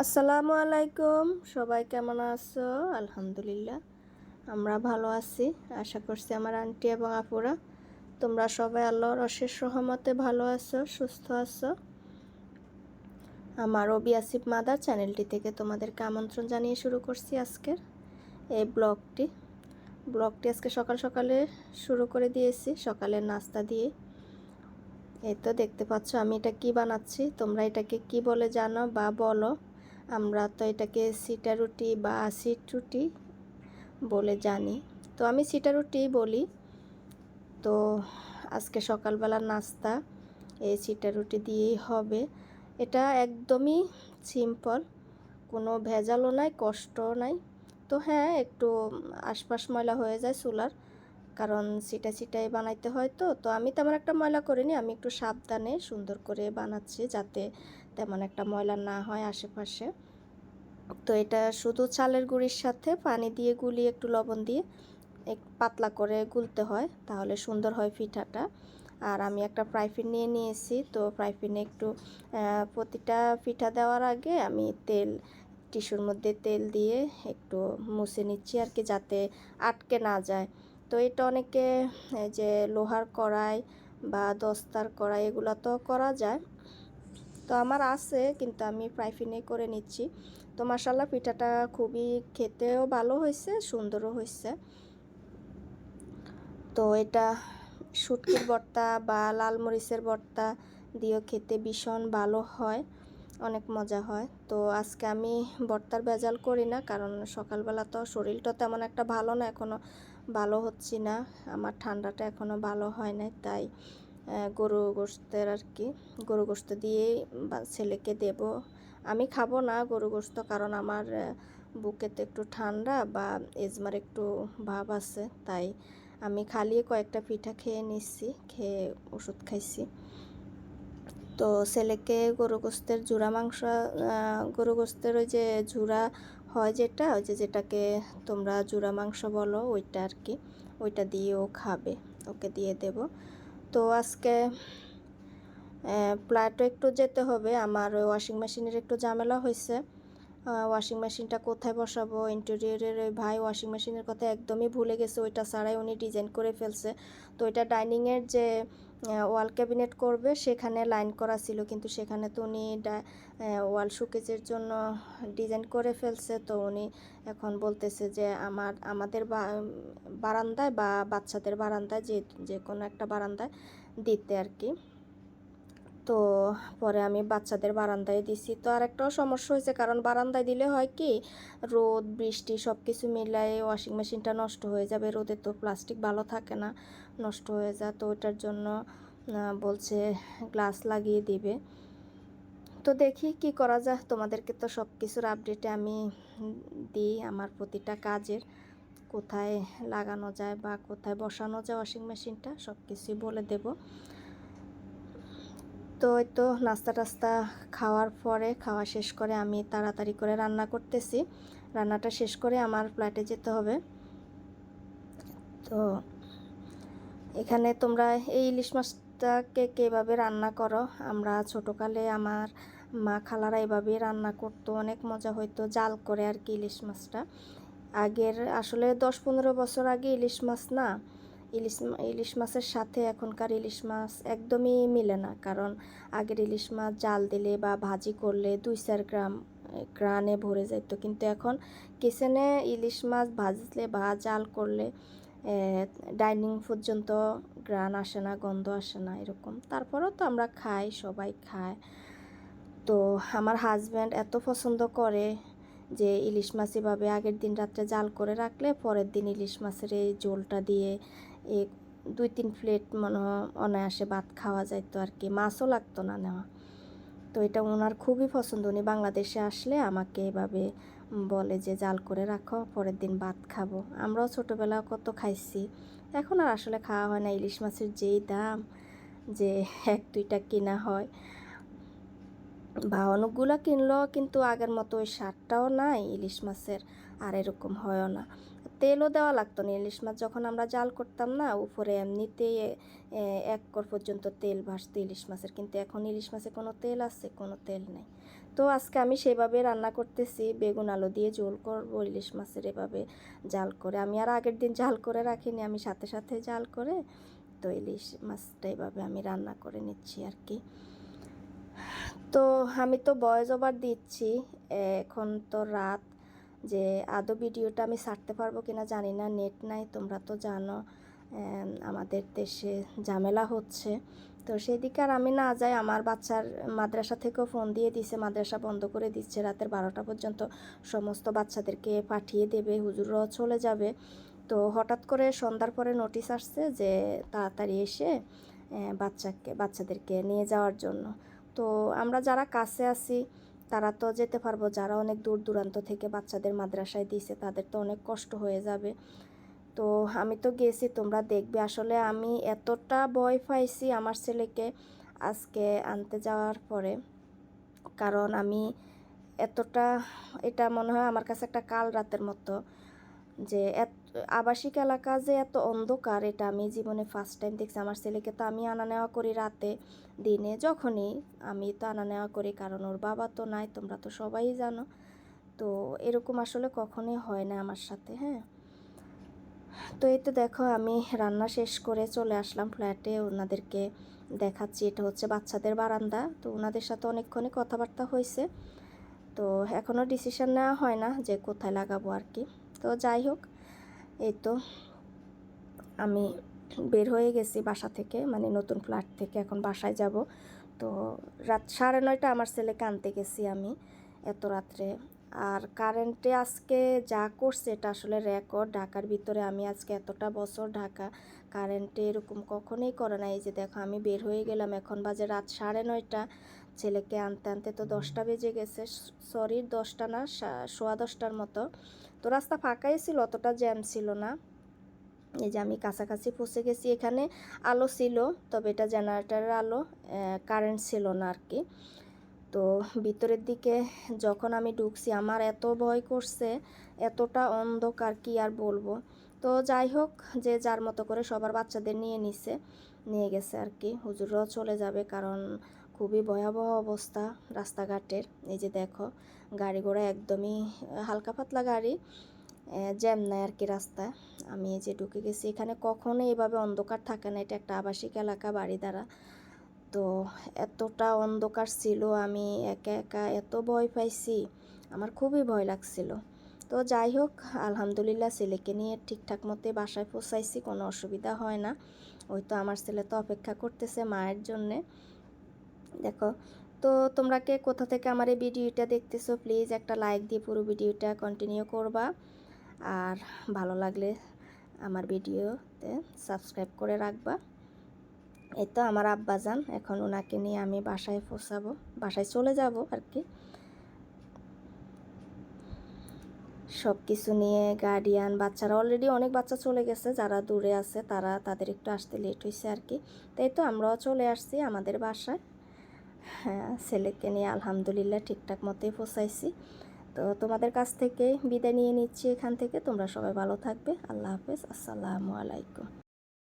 আসসালামু আলাইকুম। সবাই কেমন আছো? আলহামদুলিল্লাহ। আমরা ভালো আছি। আশা করছি আমার আন্টি এবং আপুরা। তোমরা সবাই আল্লাহর অশেষ রহমতে ভালো আছো, সুস্থ আছো। আমার ওবি আসিফ মাদার চ্যানেলটি থেকে তোমাদেরকে আমন্ত্রণ জানিয়ে শুরু করছি আজকের এই ব্লগটি। ব্লগটি আজকে সকাল সকালে শুরু করে দিয়েছি, সকালের নাস্তা দিয়ে। এই তো দেখতে পাচ্ছ আমি এটা কি বানাচ্ছি, তোমরা এটাকে কি বলে জানো বা বলো। আমরা তো এটাকে সিটা রুটি বা সিট রুটি বলে জানি। তো আমি সিটা রুটি বলি। তো আজকে সকালবেলার নাস্তা এই সিটা রুটি দিয়েই হবে। এটা একদমই সিম্পল, কোনো ভেজালও নাই, কষ্টও নাই। তো হ্যাঁ একটু আশপাশ ময়লা হয়ে যায় চুলার, কারণ সিটা সিটাই বানাইতে হয় তো। তো আমি তেমন একটা ময়লা করিনি, আমি একটু সাবধানে সুন্দর করে বানাচ্ছি যাতে তেমন একটা ময়লা না হয় আশেপাশে। তো এটা শুধু চালের গুঁড়ির সাথে পানি দিয়ে গুলিয়ে একটু লবণ দিয়ে এক পাতলা করে গুলতে হয়, তাহলে সুন্দর হয় পিঠাটা। আর আমি একটা ফ্রাইফিন নিয়ে নিয়েছি, তো ফ্রাইফিনে একটু প্রতিটা পিঠা দেওয়ার আগে আমি তেল, টিস্যুর মধ্যে তেল দিয়ে একটু মুছে নিচ্ছি আর কি, যাতে আটকে না যায়। তো এটা অনেকে যে লোহার কড়াই বা দস্তার কড়াই এগুলো তো করা যায় তো আমার আছে, কিন্তু আমি ফ্রাইফিনে করে নিচ্ছি। তো মাসাল্লাহ পিঠাটা খুবই খেতেও ভালো হয়েছে, সুন্দরও হয়েছে। তো এটা শুটকির ভর্তা বা লাল মরিচের ভর্তা দিয়েও খেতে ভীষণ ভালো হয়, অনেক মজা হয়। তো আজকে আমি ভর্তার ভেজাল করি না, কারণ সকালবেলা তো শরীরটা তেমন একটা ভালো না এখনও ভালো হচ্ছি না। আমার ঠান্ডাটা এখনও ভালো হয় না তাই গরু গোস্তের আর কি গরু গোস্ত দিয়েই ছেলেকে দেব। আমি খাব না গরু গোস্ত কারণ আমার বুকেতে একটু ঠান্ডা বা এজমার একটু ভাব আছে। তাই আমি খালি কয়েকটা পিঠা খেয়ে নিচ্ছি, খেয়ে ওষুধ খাইছি। তো ছেলেকে গরু গোস্তের জুড়া মাংস গরু গোস্তের ওই যে ঝুড়া হয় যেটা, ওই যে যেটাকে তোমরা জুড়া মাংস বলো, ওইটা আর কি ওইটা দিয়েও খাবে। ওকে দিয়ে দেব। তো আজকে প্লাটও একটু যেতে হবে। আমার ওই ওয়াশিং মেশিনের একটু ঝামেলা হয়েছে ওয়াশিং মেশিনটা কোথায় বসাবো? ইন্টেরিয়রের ওই ভাই ওয়াশিং মেশিনের কথা একদমই ভুলে গেছে। ওইটা ছাড়াই উনি ডিজাইন করে ফেলছে। তো ওইটা ডাইনিংয়ের যে ওয়াল ক্যাবিনেট করবে। সেখানে লাইন করা ছিল, কিন্তু সেখানে তো উনি ওয়াল শোকেজের জন্য ডিজাইন করে ফেলছে। তো উনি এখন বলতেছে যে, আমার, আমাদের বারান্দায় বা বাচ্চাদের বারান্দায় যে যে কোনো একটা বারান্দায় দিতে আর কি। তো পরে আমি বাচ্চাদের বারান্দায় দিছি। তো আর একটাও সমস্যা হয়েছে, কারণ বারান্দায় দিলে হয় কি, রোদ, বৃষ্টি সব কিছু মিলাই ওয়াশিং মেশিনটা নষ্ট হয়ে যাবে, রোদে তো প্লাস্টিক ভালো থাকে না, নষ্ট হয়ে যায়, তো ওটার জন্য বলছে গ্লাস লাগিয়ে দিবে। তো দেখি কি করা যায়, তোমাদেরকে তো সব কিছুর আপডেটে আমি দিই, আমার প্রতিটা কাজের, কোথায় লাগানো যায় বা কোথায় বসানো যায় ওয়াশিং মেশিনটা সব কিছুই বলে দেবো। তো এই তো নাস্তা টাস্তা খাওয়ার পরে খাওয়া শেষ করে আমি তাড়াতাড়ি করে রান্না করতেছি। রান্নাটা শেষ করে আমার ফ্ল্যাটে যেতে হবে। তো এখানে তোমরা এই ইলিশ মাছটাকে কীভাবে রান্না করো? আমরা ছোটোকালে আমার মা খালারা এভাবেই রান্না করতো, অনেক মজা হইতো জাল করে আর কি ইলিশ মাছটা। আগের আসলে দশ পনেরো বছর আগে ইলিশ মাছ না ইলিশ ইলিশ মাছের সাথে এখনকার ইলিশ মাছ একদমই মিলে না। কারণ আগের ইলিশ মাছ জাল দিলে বা ভাজি করলে দুই চার গ্রাম, গ্রানে ভরে যেত কিন্তু এখন কিচেনে ইলিশ মাছ ভাজলে বা জাল করলে ডাইনিং পর্যন্ত গ্রান আসে না, গন্ধ আসে না এরকম। তারপরেও তো আমরা খাই, সবাই খায়। তো আমার হাজব্যান্ড এত পছন্দ করে যে ইলিশ মাছ এভাবে আগের দিন রাত্রে জাল করে রাখলে পরের দিন ইলিশ মাছের এই ঝোলটা দিয়ে এই দুই তিন প্লেট মনে অনায়াসে ভাত খাওয়া যাইতো আর কি। মাছও লাগতো না নেওয়া। তো এটা ওনার খুবই পছন্দ। উনি বাংলাদেশে আসলে আমাকে এভাবে বলে যে, জাল করে রাখো, পরের দিন ভাত খাব। আমরাও ছোটোবেলা কত খাইছি। এখন আর আসলে খাওয়া হয় না। ইলিশ মাছের যেই দাম যে, এক, দুইটা কিনা হয়। বা অনেকগুলো কিনলেও কিন্তু আগের মতো ওই স্বাদটাও নাই ইলিশ মাছের। আর এরকম হয়ও না। তেলও দেওয়া লাগতো না, ইলিশ মাছ যখন আমরা জাল করতাম না, উপরে এমনিতেই এক কর পর্যন্ত তেল ভাসতো ইলিশ মাছের, কিন্তু এখন ইলিশ মাছে কোনো তেল আছে, কোনো তেল নেই। তো আজকে আমি সেভাবে রান্না করতেছি, বেগুন আলু দিয়ে ঝোল করব ইলিশ মাছের এভাবে জাল করে। আমি আর আগের দিন জাল করে রাখিনি, আমি সাথে সাথে জাল করে, তো ইলিশ মাছটা এভাবে আমি রান্না করে নিচ্ছি আর কি। তো আমি তো বয়স ওভার দিচ্ছি, এখন তো রাত যে আদৌ ভিডিওটা আমি ছাড়তে পারব কিনা জানি না, নেট নাই, তোমরা তো জানো আমাদের দেশে ঝামেলা হচ্ছে। তো সেদিকে আর আমি না যাই, আমার বাচ্চার মাদ্রাসা থেকেও ফোন দিয়ে দিছে, মাদ্রাসা বন্ধ করে দিচ্ছে, রাতের বারোটা পর্যন্ত সমস্ত বাচ্চাদেরকে পাঠিয়ে দেবে, হুজুররাও চলে যাবে। তো হঠাৎ করে সন্ধ্যার পরে নোটিশ আসছে যে তাড়াতাড়ি এসে বাচ্চাকে, বাচ্চাদেরকে নিয়ে যাওয়ার জন্য। তো আমরা যারা কাছে আছি তারা তো যেতে পারব, যারা অনেক দূর দূরান্ত থেকে বাচ্চাদের মাদ্রাসায় দিয়েছে তাদের তো অনেক কষ্ট হয়ে যাবে। তো আমি তো গেছি, তোমরা দেখবে। আসলে আমি এতটা ভয় পাইছি আমার ছেলেকে আজকে আনতে যাওয়ার পরে, কারণ আমি এতটা, এটা মনে হয় আমার কাছে একটা কাল রাতের মতো যে এত আবাসিক এলাকা যে এত অন্ধকার, এটা আমি জীবনে ফার্স্ট টাইম দেখছি। আমার ছেলেকে তো আমি আনা নেওয়া করি রাতে, দিনে যখনই আমি তো আনা নেওয়া করি, কারণ ওর বাবা তো নাই, তোমরা তো সবাই জানো। তো এরকম আসলে কখনোই হয় না আমার সাথে হ্যাঁ। তো এই তো দেখো, আমি রান্না শেষ করে চলে আসলাম ফ্ল্যাটে ওনাদেরকে দেখাচ্ছি। এটা হচ্ছে বাচ্চাদের বারান্দা, তো ওনাদের সাথে অনেকক্ষণই কথাবার্তা হয়েছে। তো এখনও ডিসিশন নেওয়া হয় না যে কোথায় লাগাবো আর কি। তো যাই হোক এই তো, আমি বের হয়ে গেছি বাসা থেকে মানে নতুন ফ্ল্যাট থেকে, এখন বাসায় যাব। তো রাত সাড়ে নয়টা আমার ছেলেকে আনতে গেছি আমি এত রাত্রে। আর কারেন্টে আজকে যা করছে এটা আসলে রেকর্ড ঢাকার ভিতরে আমি আজকে এতটা বছর ঢাকা কারেন্টে এরকম কখনোই করে না এই যে দেখো, আমি বের হয়ে গেলাম, এখন বাজে রাত সাড়ে নয়টা। ছেলেকে আনতে আনতে তো দশটা বেজে গেছে। সরি দশটা না সোয়া দশটার মতো। তো রাস্তা ফাঁকাই ছিল অতটা জ্যাম ছিল না। এই যে আমি কাছাকাছি পৌঁছে গেছি এখানে আলো ছিল তবে এটা জেনারেটারের আলো কারেন্ট ছিল না আর কি তো ভিতরের দিকে যখন আমি ঢুকছি আমার এত ভয় করছে এতটা অন্ধকার কি আর বলব। তো যাই হোক যে যার মতো করে সবার বাচ্চাদের নিয়ে নিছে নিয়ে গেছে আর কি হুজুররাও চলে যাবে কারণ খুবই ভয়াবহ অবস্থা রাস্তাঘাটের। এই যে দেখো, গাড়ি ঘোড়া একদমই হালকা পাতলা গাড়ি জ্যাম নাই আর কি রাস্তা আমি এই যে ঢুকে গেছি, এখানে কখনো এভাবে অন্ধকার থাকে না, এটা একটা আবাসিক এলাকা, বাড়ি দ্বারা। তো এতটা অন্ধকার ছিল, আমি একা একা এত ভয় পাইছি, আমার খুবই ভয় লাগছিল। তো যাই হোক, আলহামদুলিল্লাহ ছেলেকে নিয়ে ঠিকঠাক মতে বাসায় পৌঁছাইছি, কোনো অসুবিধা হয় না। ওই তো আমার ছেলে তো অপেক্ষা করতেছে মায়ের জন্যে। দেখো, তো তোমরা কে কোথা থেকে আমার এই ভিডিওটা দেখতেছো প্লিজ একটা লাইক দিয়ে পুরো ভিডিওটা কন্টিনিউ করবা। আর ভালো লাগলে আমার ভিডিওতে সাবস্ক্রাইব করে রাখবা। এই তো আমার আব্বাজান, এখন ওনাকে নিয়ে আমি বাসায় পৌঁছাবো, বাসায় চলে যাব আর কি। সব কিছু নিয়ে গার্ডিয়ান বাচ্চারা অলরেডি অনেক বাচ্চা চলে গেছে, যারা দূরে আছে তারা তাদের একটু আসতে লেট হয়েছে আর কি। তাই তো আমরাও চলে আসছি আমাদের বাসায়। ছেলেকে নিয়ে আলহামদুলিল্লাহ ঠিকঠাক মতোই পৌঁছাইছি তো তোমাদের কাছ থেকে বিদায় নিয়ে নিচ্ছি এখান থেকে। তোমরা সবাই ভালো থাকবে। আল্লাহ হাফেজ। আসসালামু আলাইকুম।